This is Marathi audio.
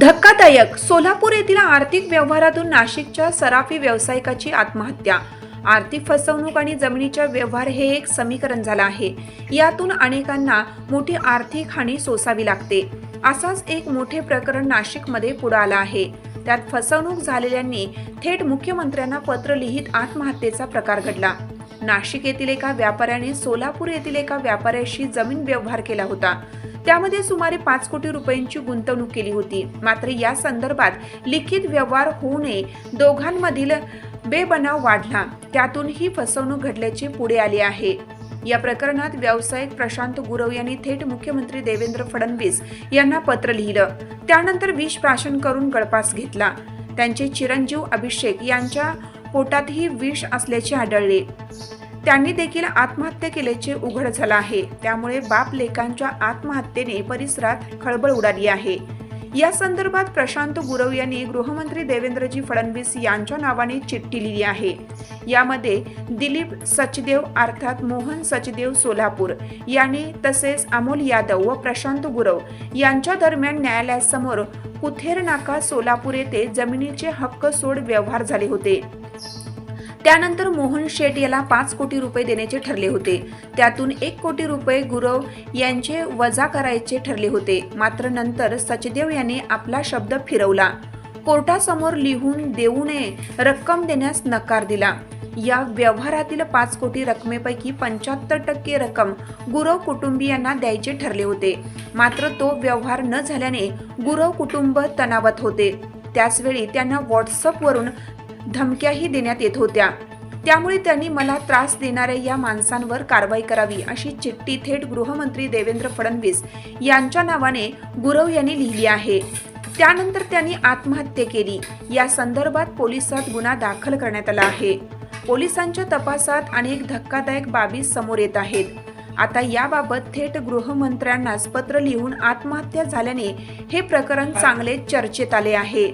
धक्कादायक. सोलापूर येथील आर्थिक व्यवहारातून नाशिकच्या सराफी व्यावसायिकाची आत्महत्या. आर्थिक फसवणूक आणि जमिनीच्या व्यवहार हे एक समीकरण झालं आहे. यातून अनेकांना मोठी आर्थिक हानी सोसावी लागते. असाच एक मोठे प्रकरण नाशिकमध्ये पुढे आलं आहे. त्यात फसवणूक झालेल्यांनी थेट मुख्यमंत्र्यांना पत्र लिहित आत्महत्येचा प्रकार घडला. नाशिक येथील एका व्यापाऱ्याने सोलापूर येथील एका व्यापाऱ्याशी जमीन व्यवहार केला होता. त्यामध्ये सुमारे पाच कोटी रुपयांची गुंतवणूक केली होती. मात्र या संदर्भात लिखित व्यवहार होऊ नये. दोघांमधील बेबनाव वाढला. त्यातून ही फसवणूक घडल्याचे पुढे आले आहे. या प्रकरणात व्यावसायिक प्रशांत गुरव यांनी थेट मुख्यमंत्री देवेंद्र फडणवीस यांना पत्र लिहिलं. त्यानंतर विष प्राशन करून गळपास घेतला. त्यांचे चिरंजीव अभिषेक यांच्या पोटातही विष असल्याचे आढळले. त्यांनी देखील आत्महत्या केल्याचे उघड झालं आहे. त्यामुळे बाप लेकांच्या आत्महत्येने परिसरात खळबळ उडाली आहे. या संदर्भात प्रशांत गुरव यांनी गृहमंत्री देवेंद्रजी फडणवीस यांच्या नावाने चिठ्ठी लिहिली आहे. यामध्ये दिलीप सचदेव अर्थात मोहन सचदेव सोलापूर यांनी तसेच अमोल यादव व प्रशांत गुरव यांच्या दरम्यान न्यायालयासमोर कुथेर नाका सोलापूर येथे जमिनीचे हक्क सोड व्यवहार झाले होते. त्यानंतर मोहन शेठ याला पाच कोटी रुपये देण्याचे ठरले होते. त्यातून एक कोटी रुपये गुरव यांचे वजा करायचे ठरले होते. मात्र नंतर सचदेव यांनी आपला शब्द फिरवला. कोर्टासमोर लिहून देऊ नये रक्कम देण्यास नकार दिला. या व्यवहारातील पाच कोटी रकमेपैकी पंच्याहत्तर टक्के रक्कम गुरव कुटुंबियांना द्यायचे ठरले होते. मात्र तो व्यवहार न झाल्याने गुरव कुटुंब तणावात होते. त्याचवेळी त्यांना व्हॉट्सअपवरून धमक्याही देण्यात येत होत्या. त्यामुळे त्यांनी मला त्रास देणाऱ्या या माणसांवर कारवाई करावी अशी चिठ्ठी थेट गृहमंत्री देवेंद्र फडणवीस यांच्या नावाने गुरव यांनी लिहिली आहे. त्यानंतर त्यांनी आत्महत्या केली. या संदर्भात पोलिसात गुन्हा दाखल करण्यात आला आहे. पोलिसांच्या तपासात अनेक धक्कादायक बाबी समोर येत आहेत. आता याबाबत थेट गृहमंत्र्यांनाच पत्र लिहून आत्महत्या झाल्याने हे प्रकरण चांगले चर्चेत आले आहे.